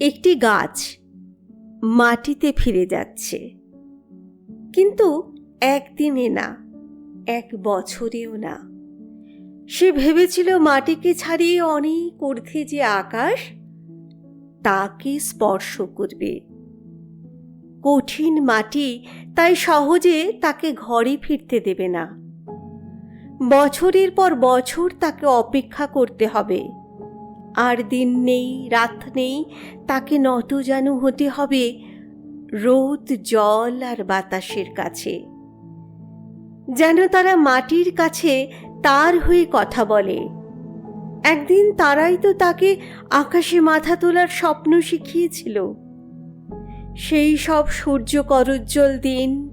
একটি গাছ মাটিতে ফিরে যাচ্ছে। কিন্তু একদিনে না, এক বছরেও না। সে ভেবেছিল মাটিকে ছাড়িয়ে অনেক ঊর্ধ্বে যে আকাশ তাকে স্পর্শ করবে। কঠিন মাটি তাই সহজে তাকে ঘরে ফিরতে দেবে না। বছরের পর বছর তাকে অপেক্ষা করতে হবে। আর দিন নেই, রাত নেই, তাকে নতজানু হতে হবে রোদ, জল আর বাতাসের কাছে। যেন তারা মাটির কাছে তার হয়ে কথা বলে। একদিন তারাই তো তাকে আকাশে মাথা তোলার স্বপ্ন শিখিয়েছিল। সেই সব সূর্য করজ্জ্বল দিন,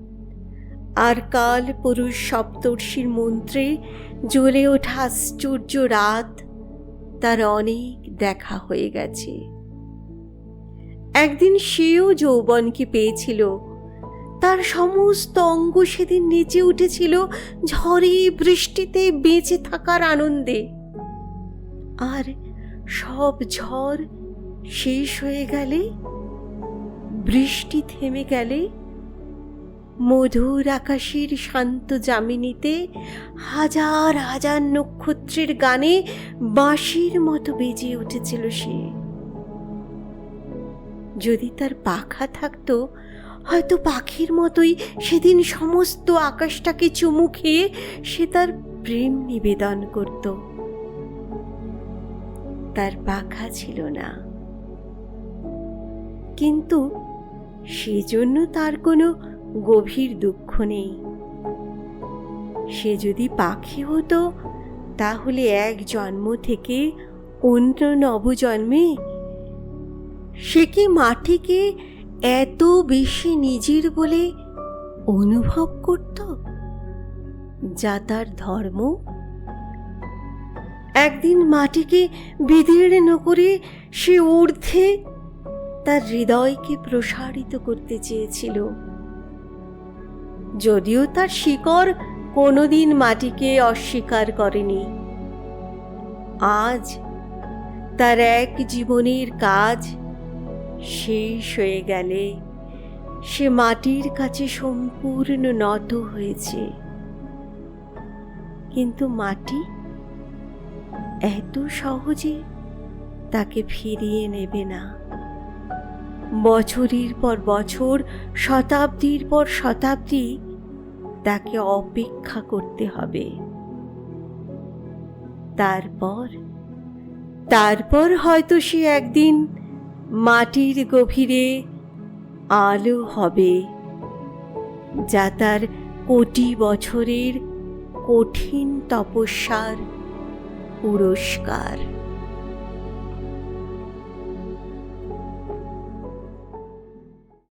আর কাল পুরুষ সপ্তর্ষির মন্ত্রে জ্বলে ওঠা আশ্চর্য রাত। তার অনেক দেখা হয়ে গেছে। একদিন সেও যৌবনকে পেয়েছিল। তার সমস্ত অঙ্গ সেদিন নেচে উঠেছিল ঝড়ে বৃষ্টিতে বেঁচে থাকার আনন্দে। আর সব ঝড় শেষ হয়ে গেলে, বৃষ্টি থেমে গেলে মধুর আকাশের শান্ত জামিনীতে হাজার হাজার নক্ষত্রের গানে বাঁশির মতো বেজে উঠেছিল সে। যদি তার পাখা থাকতো, হয়তো পাখির মতোই সেদিন সমস্ত আকাশটাকে চুমু খেয়ে সে তার প্রেম নিবেদন করত। তার পাখা ছিল না। কিন্তু সেজন্য তার কোনো গভীর দুঃখ নেই। সে যদি পাখি হতো, তাহলে এক জন্ম থেকে অন্য নবজন্মে সে কি মাটিকে এত বেশি নিজের বলে অনুভব করত, যা তার ধর্ম? একদিন মাটিকে বিদীর্ণ করে সে ঊর্ধ্বে তার হৃদয়কে প্রসারিত করতে চেয়েছিল। যদিও তার শিকড় কোনোদিন মাটিকে অস্বীকার করেনি। আজ তার এক জীবনের কাজ শেষ হয়ে গেলে সে মাটির কাছে সম্পূর্ণ নত হয়েছে। কিন্তু মাটি এত সহজে তাকে ফিরিয়ে নেবে না। বছরের পর বছর, শতাব্দীর পর শতাব্দী তাকে অপেক্ষা করতে হবে। তারপর তারপর হয়তো সে একদিন মাটির গভীরে আলো হবে, যা তার কোটি বছরের কঠিন তপস্যার পুরস্কার।